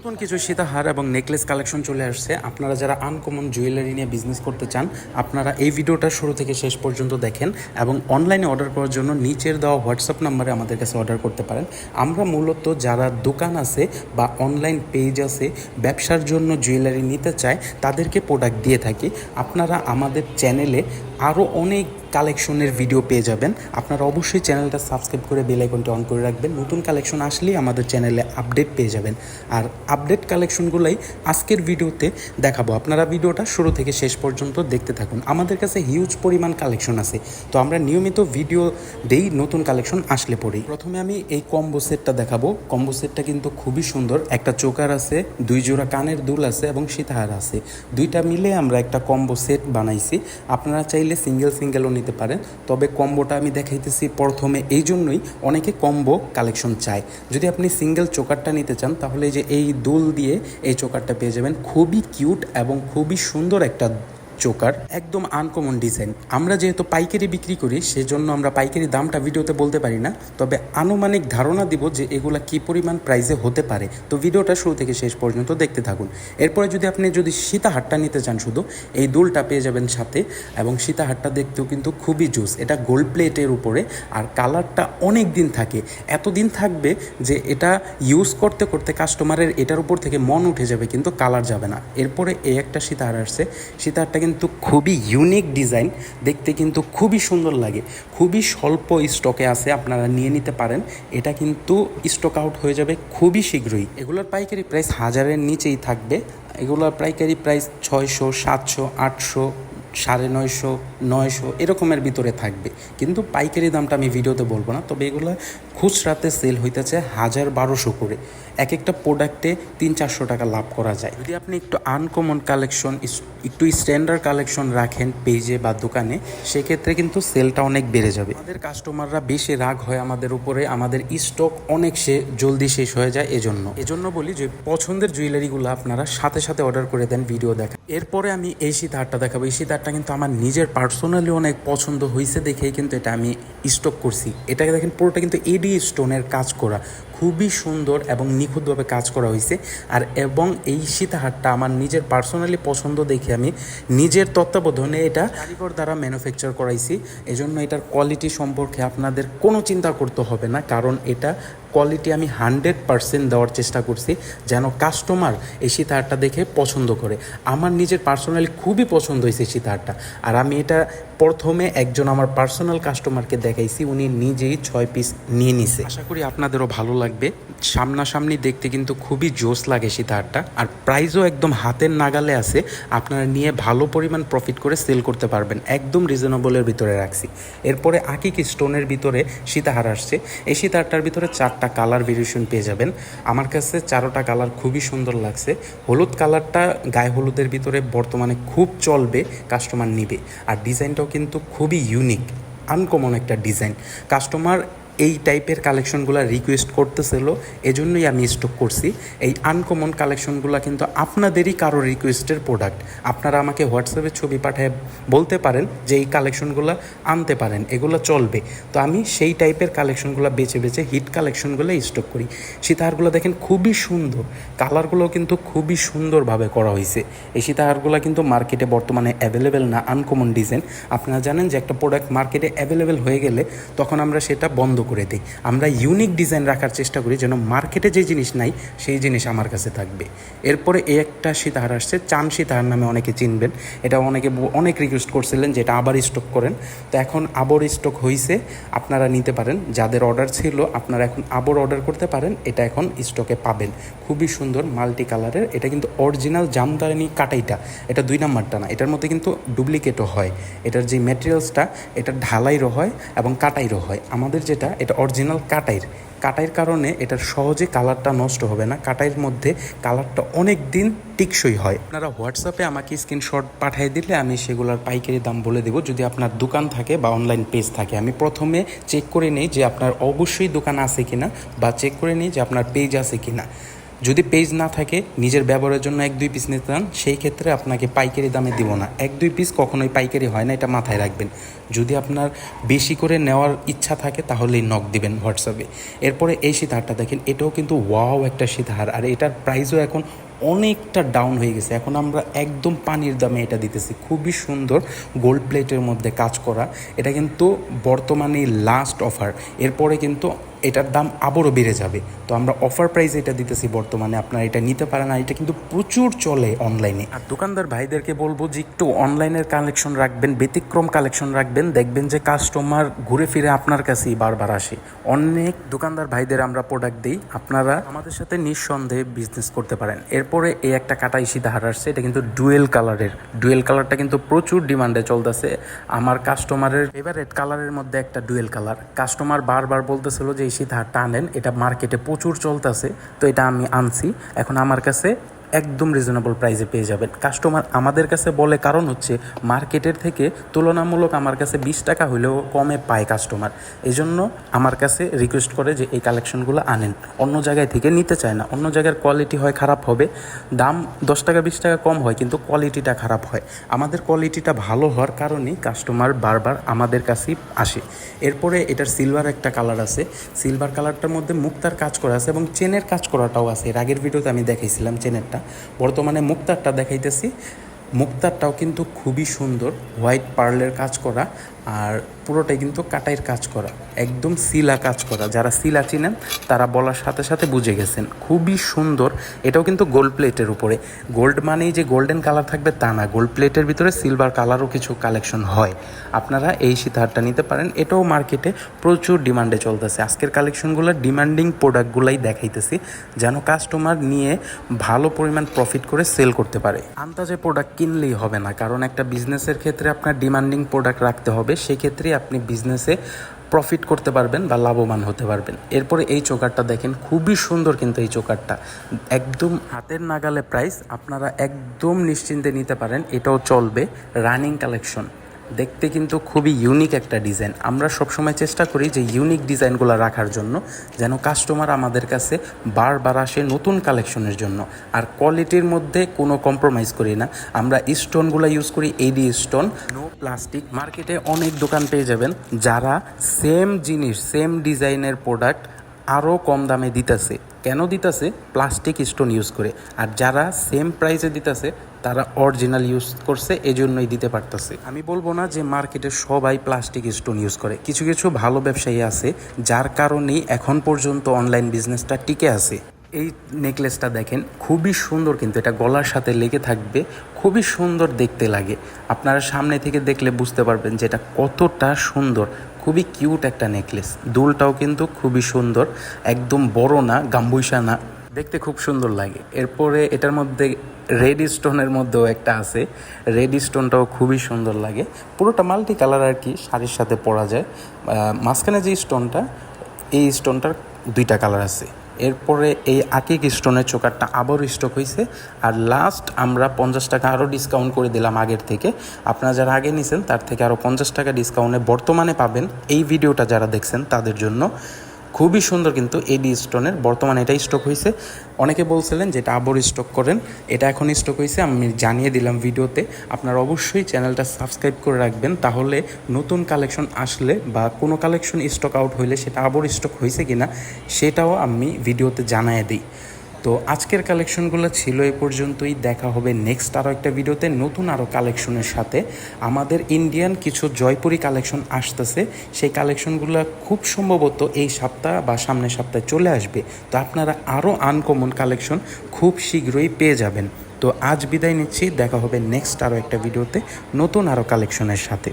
নতুন কিছু সীতাহার এবং নেকলেস কালেকশন চলে আসছে। আপনারা যারা আনকমন জুয়েলারি নিয়ে বিজনেস করতে চান, আপনারা এই ভিডিওটা শুরু থেকে শেষ পর্যন্ত দেখেন এবং অনলাইনে অর্ডার করার জন্য নিচের দেওয়া হোয়াটসঅ্যাপ নাম্বারে আমাদের কাছে অর্ডার করতে পারেন। আমরা মূলত যারা দোকান আছে বা অনলাইন পেজ আছে, ব্যবসার জন্য জুয়েলারি নিতে চায়, তাদেরকে প্রোডাক্ট দিয়ে থাকি। আপনারা আমাদের চ্যানেলে আরও অনেক কালেকশনের ভিডিও পেয়ে যাবেন। আপনারা অবশ্যই চ্যানেলটা সাবস্ক্রাইব করে বেল আইকনটা অন করে রাখবেন। নতুন কালেকশন আসলেই আমাদের চ্যানেলে আপডেট পেয়ে যাবেন। আর আপডেট কালেকশনগুলোই আজকের ভিডিওতে দেখাবো। আপনারা ভিডিওটা শুরু থেকে শেষ পর্যন্ত দেখতে থাকুন। আমাদের কাছে হিউজ পরিমাণ কালেকশন আছে। তো আমরা নিয়মিত ভিডিও দেই, নতুন কালেকশন আসলে পড়ি প্রথমে আমি এই কম্বো সেটটা দেখাবো। কম্বো সেটটা কিন্তু খুবই সুন্দর। একটা চোকার আছে, দুই জোড়া কানের দুল আছে এবং সীতাহার আছে। দুইটা মিলে আমরা একটা কম্বো সেট বানাইছি। আপনারা চাইলে সিঙ্গেল সিঙ্গেলও নিতে পারেন। তবে কম্বোটা আমি দেখাইতেছি প্রথমে এই জন্যই অনেকে কম্বো কালেকশন চায়। যদি আপনি সিঙ্গেল চোকারটা নিতে চান, তাহলে যে এই দুল দিয়ে এই চোকারটা পেয়ে যাবেন। খুবই কিউট এবং খুবই সুন্দর একটা চোকার। একদম আনকমন ডিজাইন আমরা যেহেতু পাইকারি বিক্রি করি, সেজন্য আমরা পাইকারি দামটা ভিডিওতে বলতে পারি না। তবে আনুমানিক ধারণা দিব যে এগুলা কি পরিমাণ প্রাইসে হতে পারে। তো ভিডিওটা শুরু থেকে শেষ পর্যন্ত দেখতে থাকুন। এরপরে যদি আপনি যদি সীতাহারটা নিতে চান শুধু, এই দুলটা পেয়ে যাবেন সাথে। এবং সীতাহারটা দেখতেও কিন্তু খুবই জুস এটা গোল্ড প্লেটের উপরে। আর কালারটা অনেক দিন থাকে। এতদিন থাকবে যে এটা ইউজ করতে করতে কাস্টমারের এটার উপর থেকে মন উঠে যাবে, কিন্তু কালার যাবে না। এরপরে এই একটা সীতাহার আসছে। সীতাহারটা কিন্তু খুবই ইউনিক ডিজাইন দেখতে কিন্তু খুবই সুন্দর লাগে। খুবই স্বল্প স্টকে আছে, আপনারা নিয়ে নিতে পারেন। এটা কিন্তু স্টক আউট হয়ে যাবে খুবই শীঘ্রই। এগুলোর পাইকারি প্রাইস হাজারের নিচেই থাকবে। এগুলোর পাইকারি প্রাইস ছয়শো, সাতশো, আটশো, সাড়ে নয়শো নয়শো, এরকমের ভিতরে থাকবে। কিন্তু পাইকারি দামটা আমি ভিডিওতে বলব না। তবে এগুলো খুচরাতে সেল হইতেছে হাজার বারোশো করে। এক একটা প্রোডাক্টে তিন চারশো টাকা লাভ করা যায়। যদি আপনি একটু আনকমন কালেকশন একটু স্ট্যান্ডার্ড কালেকশন রাখেন পেজে বা দোকানে, সেক্ষেত্রে কিন্তু সেলটা অনেক বেড়ে যাবে। আমাদের কাস্টমাররা বেশি রাগ হয় আমাদের উপরে, আমাদের স্টক অনেক সে, জলদি শেষ হয়ে যায় এজন্য। এজন্য বলি যে, পছন্দের জুয়েলারিগুলো আপনারা সাথে সাথে অর্ডার করে দেন ভিডিও দেখা। এরপরে আমি এই সীতাহারটা দেখাবো। এই সীতাহারটা কিন্তু আমার নিজের পার্সোনালি অনেক পছন্দ হয়েছে দেখেই কিন্তু এটা আমি স্টক করছি। এটাকে দেখেন পুরোটা কিন্তু এডি স্টোনের কাজ করা। খুবই সুন্দর এবং নিখুঁতভাবে কাজ করা হয়েছে। আর এবং এই সীতাহারটা আমার নিজের পার্সোনালি পছন্দ দেখে আমি নিজের তত্ত্বাবধানে এটা কারিগর দ্বারা ম্যানুফ্যাকচার করাইছি। এজন্য এটার কোয়ালিটি সম্পর্কে আপনাদের কোনো চিন্তা করতে হবে না, কারণ এটা কোয়ালিটি আমি হান্ড্রেড পারসেন্ট দেওয়ার চেষ্টা করছি, যেন কাস্টমার এই সীতাহারটা দেখে পছন্দ করে। আমার নিজের পার্সোনালি খুবই পছন্দ হয়েছে সীতাহারটা। আর আমি এটা প্রথমে একজন আমার পার্সোনাল কাস্টমারকে দেখাইছি, উনি নিজেই ছয় পিস নিয়ে নিছে। আশা করি আপনাদেরও ভালো লাগবে। সামনাসামনি দেখতে কিন্তু খুবই জোস লাগে সীতাহারটা আর প্রাইসও একদম হাতের নাগালে আছে। আপনারা নিয়ে ভালো পরিমাণ প্রফিট করে সেল করতে পারবেন। একদম রিজনেবলের ভিতরে রাখছি। এরপরে আকিক স্টোনের ভিতরে সীতাহার আসছে। এই সীতাহারটার ভিতরে চারটা কালার ভেরিয়েশন পেয়ে যাবেন। আমার কাছে চারোটা কালার খুবই সুন্দর লাগছে। হলুদ কালারটা গায়ে হলুদের ভিতরে বর্তমানে খুব চলবে কাস্টমার নিবে। আর ডিজাইনটাও কিন্তু খুবই ইউনিক আনকমন একটা ডিজাইন কাস্টমার এই টাইপের কালেকশনগুলো রিকোয়েস্ট করতেছিল, এজন্যই আমি স্টক করছি। এই আনকমন কালেকশনগুলো কিন্তু আপনাদেরই কারও রিকোয়েস্টের প্রোডাক্ট আপনারা আমাকে হোয়াটসঅ্যাপে ছবি পাঠায় বলতে পারেন যে এই কালেকশনগুলো আনতে পারেন, এগুলো চলবে। তো আমি সেই টাইপের কালেকশনগুলো বেছে বেছে হিট কালেকশনগুলো স্টক করি। সীতাহারগুলো দেখেন খুবই সুন্দর কালারগুলো কিন্তু খুবই সুন্দরভাবে করা হয়েছে এই সীতাহারগুলো কিন্তু মার্কেটে বর্তমানে অ্যাভেলেবেল না আনকমন ডিজাইন আপনারা জানেন যে একটা প্রোডাক্ট মার্কেটে অ্যাভেলেবেল হয়ে গেলে তখন আমরা সেটা বন্ধ করে দিই। আমরা ইউনিক ডিজাইন রাখার চেষ্টা করি যেন মার্কেটে যে জিনিস নাই, সেই জিনিস আমার কাছে থাকবে। এরপরে এই একটা সীতাহার আসছে, চান সীতাহার নামে অনেকে চিনবেন। এটা অনেকে অনেক রিকোয়েস্ট করছিলেন যে এটা আবার স্টক করেন। তো এখন আবার স্টক হয়েছে আপনারা নিতে পারেন। যাদের অর্ডার ছিল, আপনারা এখন আবার অর্ডার করতে পারেন। এটা এখন স্টকে পাবেন। খুবই সুন্দর মাল্টি কালারের এটা কিন্তু অরিজিনাল জামদানি কাটাইটা। এটা দুই নাম্বারটা না। এটার মধ্যে কিন্তু ডুপ্লিকেটও হয়। এটার যে ম্যাটেরিয়ালসটা এটা ঢালাইরও হয় এবং কাটাইরও হয়। আমাদের যেটা এটা অরিজিনাল কাটাইর। কাটাইয়ের কারণে এটার সহজে কালারটা নষ্ট হবে না। কাটাইয়ের মধ্যে কালারটা অনেক দিন টিকসই হয়। আপনারা হোয়াটসঅ্যাপে আমাকে স্ক্রিনশট পাঠিয়ে দিলে আমি সেগুলোর পাইকারি দাম বলে দেবো। যদি আপনার দোকান থাকে বা অনলাইন পেজ থাকে, আমি প্রথমে চেক করে নিই যে আপনার অবশ্যই দোকান আছে কিনা বা চেক করে নিই যে আপনার পেজ আছে কিনা। যদি পেজ না থাকে, নিজের ব্যবহারের জন্য এক, দুই পিস নিতে চান, সেই ক্ষেত্রে আপনাকে পাইকারি দামে দিব না। এক, দুই পিস কখনোই পাইকারি হয় না, এটা মাথায় রাখবেন। যদি আপনার বেশি করে নেওয়ার ইচ্ছা থাকে, তাহলেই নক দিবেন হোয়াটসঅ্যাপে। এরপরে এই সীতাহারটা দেখেন, এটাও কিন্তু ওয়াও একটা সীতাহার আর এটার প্রাইসও এখন অনেকটা ডাউন হয়ে গেছে। এখন আমরা একদম পানির দামে এটা দিতেছি। খুবই সুন্দর গোল্ড প্লেটের মধ্যে কাজ করা। এটা কিন্তু বর্তমানে লাস্ট অফার এরপরে কিন্তু এটার দাম আবারও বেড়ে যাবে। তো আমরা অফার প্রাইস এটা দিতেছি বর্তমানে, আপনারা এটা নিতে পারেন আর এটা কিন্তু প্রচুর চলে অনলাইনে আর দোকানদার ভাইদেরকে বলব যে একটু অনলাইনের কালেকশন রাখবেন, ব্যতিক্রম কালেকশন রাখবেন, দেখবেন যে কাস্টমার ঘুরে ফিরে আপনার কাছেই বারবার আসে। অনেক দোকানদার ভাইদের আমরা প্রোডাক্ট দিই, আপনারা আমাদের সাথে নিঃসন্দেহে বিজনেস করতে পারেন। এরপরে এই একটা কাটা ইসি ধার আসছে, এটা কিন্তু ডুয়েল কালারের ডুয়েল কালারটা কিন্তু প্রচুর ডিমান্ডে চলতেছে। আমার কাস্টমারের ফেভারেট কালারের মধ্যে একটা ডুয়েল কালার কাস্টমার বারবার বলতেছিল যে এই ধার টানেন এটা মার্কেটে প্রচুর চলতেছে তো এটা আমি আনছি। এখন আমার কাছে একদম রিজনেবল প্রাইসে পেয়ে যাবেন। কাস্টমার আমাদের কাছে বলে কারণ হচ্ছে মার্কেটের থেকে তুলনামূলক আমার কাছে বিশ টাকা হলেও কমে পায় কাস্টমার এই জন্য আমার কাছে রিকোয়েস্ট করে যে এই কালেকশনগুলো আনেন। অন্য জায়গায় থেকে নিতে চায় না। অন্য জায়গার কোয়ালিটি হয়, খারাপ হবে। দাম দশ টাকা, বিশ টাকা কম হয়, কিন্তু কোয়ালিটিটা খারাপ হয়। আমাদের কোয়ালিটিটা ভালো হওয়ার কারণেই কাস্টমার বারবার আমাদের কাছেই আসে। এরপরে এটার সিলভার একটা কালার আছে। সিলভার কালারটার মধ্যে মুক্তার কাজ করা আছে এবং চেনের কাজ করাটাও আছে। এর আগের ভিডিওতে আমি দেখাইছিলাম চেনেরটা বর্তমানে মুক্তারটা দেখাইতেছি। মুক্তারটাও কিন্তু খুবই সুন্দর। হোয়াইট পার্লের কাজ করা। আর পুরোটাই কিন্তু কাটাইয়ের কাজ করা, একদম সিলা কাজ করা। যারা সিলা চিনেন, তারা বলার সাথে সাথে বুঝে গেছেন। খুবই সুন্দর, এটাও কিন্তু গোল্ড প্লেটের উপরে। গোল্ড মানেই যে গোল্ডেন কালার থাকবে তা না গোল্ড প্লেটের ভিতরে সিলভার কালারও কিছু কালেকশন হয়। আপনারা এই সীতাহারটা নিতে পারেন। এটাও মার্কেটে প্রচুর ডিমান্ডে চলতেছে। আজকের কালেকশনগুলো ডিমান্ডিং প্রোডাক্টগুলাই দেখাইতেছি, যেন কাস্টমার নিয়ে ভালো পরিমাণ প্রফিট করে সেল করতে পারে। আন্তাজে প্রোডাক্ট কিনলেই হবে না, কারণ একটা বিজনেসের ক্ষেত্রে আপনার ডিমান্ডিং প্রোডাক্ট রাখতে হবে। সেক্ষেত্রে আপনি বিজনেসে প্রফিট করতে পারবেন বা লাভবান হতে পারবেন। এরপরে এই চোকারটা দেখেন, খুবই সুন্দর কিন্তু এই চোকারটা। একদম হাতের নাগালে প্রাইস আপনারা একদম নিশ্চিন্তে নিতে পারেন, এটাও চলবে রানিং কালেকশন দেখতে কিন্তু খুবই ইউনিক একটা ডিজাইন আমরা সবসময় চেষ্টা করি যে ইউনিক ডিজাইনগুলো রাখার জন্য, যেন কাস্টমার আমাদের কাছে বারবার আসে নতুন কালেকশনের জন্য। আর কোয়ালিটির মধ্যে কোনো কম্প্রোমাইজ করি না। আমরা স্টোনগুলো ইউজ করি এডি স্টোন নো প্লাস্টিক মার্কেটে অনেক দোকান পেয়ে যাবেন, যারা সেম জিনিস সেম ডিজাইনের প্রোডাক্ট আরও কম দামে দিতেছে। কেন দিতেছে? প্লাস্টিক স্টোন ইউজ করে। আর যারা সেম প্রাইসে দিতেছে, তারা অরিজিনাল ইউজ করছে, এজন্যই দিতে পারতেছে। আমি বলব না যে মার্কেটে সবাই প্লাস্টিক স্টোন ইউজ করে। কিছু কিছু ভালো ব্যবসায়ী আছে, যার কারণেই এখন পর্যন্ত অনলাইন বিজনেসটা টিকে আছে। এই নেকলেসটা দেখেন, খুবই সুন্দর কিন্তু, এটা গলার সাথে লেগে থাকবে, খুবই সুন্দর দেখতে লাগে। আপনারা সামনে থেকে দেখলে বুঝতে পারবেন যে এটা কতটা সুন্দর। খুবই কিউট একটা নেকলেস। দুলটাও কিন্তু খুবই সুন্দর, একদম বড় না গাম্বুইসা না। দেখতে খুব সুন্দর লাগে। এরপরে এটার মধ্যে রেড স্টোনের মধ্যেও একটা আছে। রেড স্টোনটাও খুবই সুন্দর লাগে। পুরোটা মাল্টি কালার আর কি, শাড়ির সাথে পরা যায়। মাঝখানে যে স্টোনটা, এই স্টোনটার দুইটা কালার আছে। এরপরে এই আকিক স্টোনের চোকারটা আবারও স্টক হয়েছে আর লাস্ট আমরা পঞ্চাশ টাকা আরও ডিসকাউন্ট করে দিলাম আগের থেকে। আপনারা যারা আগে নিছেন, তার থেকে আরও পঞ্চাশ টাকা ডিসকাউন্টে বর্তমানে পাবেন। এই ভিডিওটা যারা দেখছেন, তাদের জন্য। খুবই সুন্দর কিন্তু এডি স্টোনের বর্তমানে এটাই স্টক হয়েছে অনেকে বলছিলেন যে এটা আবার স্টক করেন। এটা এখন স্টক হয়েছে আমি জানিয়ে দিলাম ভিডিওতে। আপনারা অবশ্যই চ্যানেলটা সাবস্ক্রাইব করে রাখবেন। তাহলে নতুন কালেকশন আসলে বা কোনো কালেকশন স্টক আউট হইলে সেটা আবর স্টক হয়েছে কিনা, সেটাও আমি ভিডিওতে জানায় দিই। তো আজকের কালেকশনগুলো ছিল এ পর্যন্তই। দেখা হবে নেক্সট আরও একটা ভিডিওতে নতুন আরও কালেকশনের সাথে। আমাদের ইন্ডিয়ান কিছু জয়পুরি কালেকশন আসতেছে। সেই কালেকশনগুলো খুব সম্ভবত এই সপ্তাহ বা সামনের সপ্তাহে চলে আসবে। তো আপনারা আরও আনকমন কালেকশন খুব শীঘ্রই পেয়ে যাবেন। তো আজ বিদায় নিচ্ছি। দেখা হবে নেক্সট আরও একটা ভিডিওতে নতুন আরও কালেকশনের সাথে।